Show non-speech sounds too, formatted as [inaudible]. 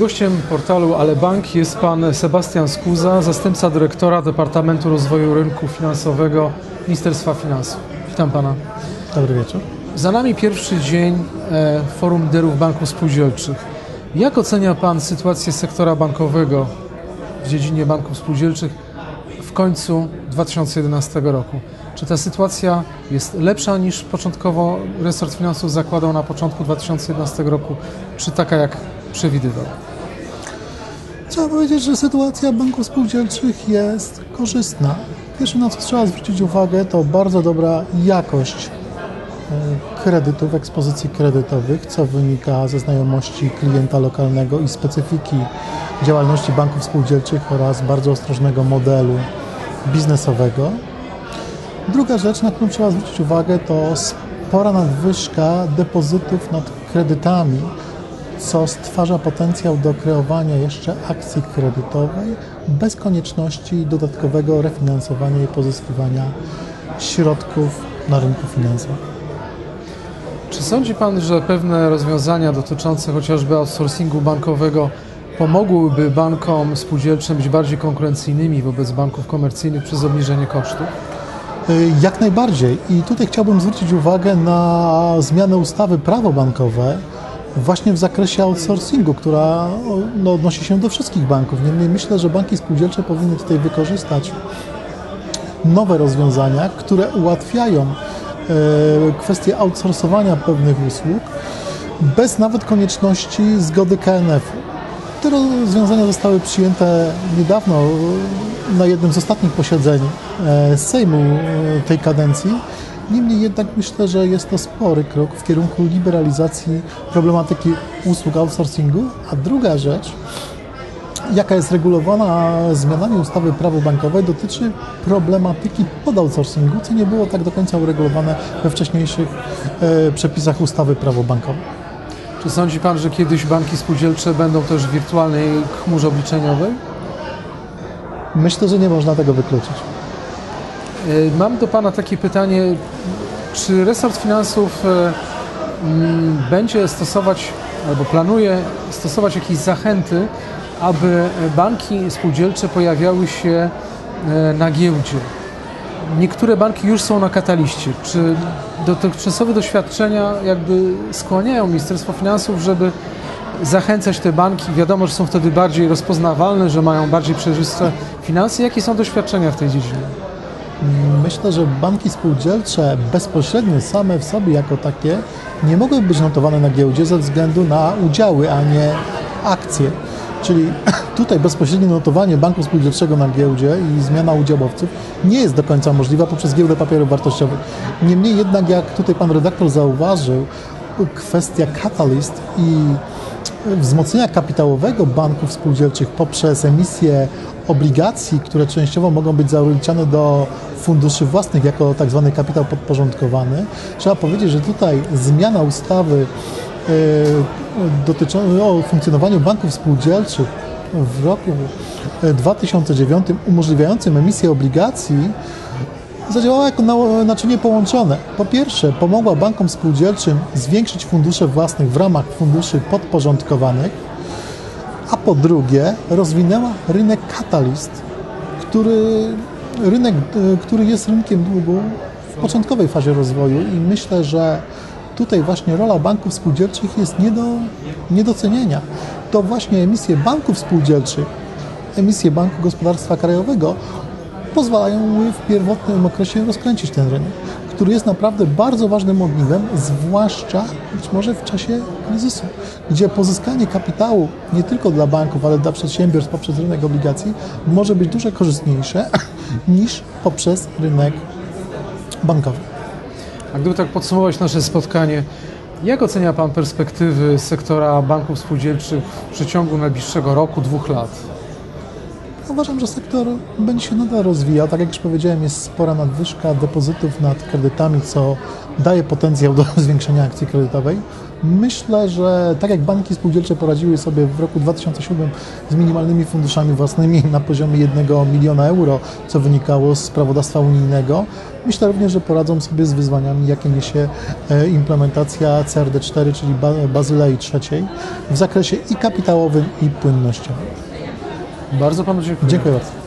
Gościem portalu Ale Bank jest pan Sebastian Skuza, zastępca dyrektora Departamentu Rozwoju Rynku Finansowego Ministerstwa Finansów. Witam pana. Dobry wieczór. Za nami pierwszy dzień e, Forum Liderów Banków Spółdzielczych. Jak ocenia pan sytuację sektora bankowego w dziedzinie banków spółdzielczych w końcu 2011 roku? Czy ta sytuacja jest lepsza niż początkowo resort finansów zakładał na początku 2011 roku, czy taka jak przewidywał? Trzeba powiedzieć, że sytuacja banków spółdzielczych jest korzystna. Pierwsze na co trzeba zwrócić uwagę to bardzo dobra jakość e, kredytów, ekspozycji kredytowych, co wynika ze znajomości klienta lokalnego i specyfiki działalności banków spółdzielczych oraz bardzo ostrożnego modelu biznesowego. Druga rzecz, na którą trzeba zwrócić uwagę, to spora nadwyżka depozytów nad kredytami, co stwarza potencjał do kreowania jeszcze akcji kredytowej bez konieczności dodatkowego refinansowania i pozyskiwania środków na rynku finansowym. Czy sądzi Pan, że pewne rozwiązania dotyczące chociażby outsourcingu bankowego pomogłyby bankom spółdzielczym być bardziej konkurencyjnymi wobec banków komercyjnych przez obniżenie kosztów? Y, Jak najbardziej. I tutaj chciałbym zwrócić uwagę na zmianę ustawy prawo bankowe właśnie w zakresie outsourcingu, która no, odnosi się do wszystkich banków. Niemniej myślę, że banki spółdzielcze powinny tutaj wykorzystać nowe rozwiązania, które ułatwiają e, kwestię outsourcowania pewnych usług bez nawet konieczności zgody KNF-u. Te rozwiązania zostały przyjęte niedawno na jednym z ostatnich posiedzeń e, Sejmu e, tej kadencji. Niemniej jednak myślę, że jest to spory krok w kierunku liberalizacji problematyki usług outsourcingu. A druga rzecz, jaka jest regulowana zmianami ustawy prawo bankowe, dotyczy problematyki podoutsourcingu, co nie było tak do końca uregulowane we wcześniejszych e, przepisach ustawy prawo bankowe. Czy sądzi Pan, że kiedyś banki spółdzielcze będą też w wirtualnej chmurze obliczeniowej? Myślę, że nie można tego wykluczyć. E, Mam do Pana takie pytanie, czy resort finansów e, mm, będzie stosować albo planuje stosować jakieś zachęty, aby banki spółdzielcze pojawiały się e, na giełdzie? Niektóre banki już są na kataliście. Czy dotychczasowe doświadczenia jakby skłaniają Ministerstwo Finansów, żeby zachęcać te banki? Wiadomo, że są wtedy bardziej rozpoznawalne, że mają bardziej przejrzyste finanse. Jakie są doświadczenia w tej dziedzinie? Myślę, że banki spółdzielcze bezpośrednio same w sobie jako takie nie mogły być notowane na giełdzie ze względu na udziały, a nie akcje. Czyli [clears throat] tutaj bezpośrednie notowanie banku spółdzielczego na giełdzie i zmiana udziałowców nie jest do końca możliwa poprzez giełdę papierów wartościowych. Niemniej jednak, jak tutaj pan redaktor zauważył, kwestia Catalyst i wzmocnienia kapitałowego banków spółdzielczych poprzez emisję obligacji, które częściowo mogą być zaliczane do funduszy własnych jako tak zwany kapitał podporządkowany. Trzeba powiedzieć, że tutaj zmiana ustawy e, dotyczącej o funkcjonowaniu banków spółdzielczych w roku 2009 umożliwiającym emisję obligacji zadziałała jako na- naczynie połączone. Po pierwsze, pomogła bankom spółdzielczym zwiększyć fundusze własnych w ramach funduszy podporządkowanych, a po drugie, rozwinęła rynek Catalyst, który, rynek, y, który jest rynkiem długu w początkowej fazie rozwoju i myślę, że tutaj właśnie rola banków spółdzielczych jest nie do niedocenienia. To właśnie emisje banków spółdzielczych, emisje Banku Gospodarstwa Krajowego pozwalają w pierwotnym okresie rozkręcić ten rynek, który jest naprawdę bardzo ważnym ogniwem, zwłaszcza być może w czasie kryzysu, gdzie pozyskanie kapitału nie tylko dla banków, ale dla przedsiębiorstw poprzez rynek obligacji może być dużo korzystniejsze [clears throat] niż poprzez rynek bankowy. A gdyby tak podsumować nasze spotkanie, jak ocenia Pan perspektywy sektora banków spółdzielczych w przeciągu najbliższego roku, dwóch lat? Uważam, że sektor będzie się nadal rozwijał. Tak jak już powiedziałem, jest spora nadwyżka depozytów nad kredytami, co daje potencjał do [laughs] zwiększenia akcji kredytowej. Myślę, że tak jak banki spółdzielcze poradziły sobie w roku 2007 z minimalnymi funduszami własnymi na poziomie 1 miliona euro, co wynikało z prawodawstwa unijnego, myślę również, że poradzą sobie z wyzwaniami, jakie niesie implementacja CRD4, czyli Ba- Bazylei III w zakresie i kapitałowym, i płynnościowym. Bardzo panu dziękuję. Dziękuję bardzo.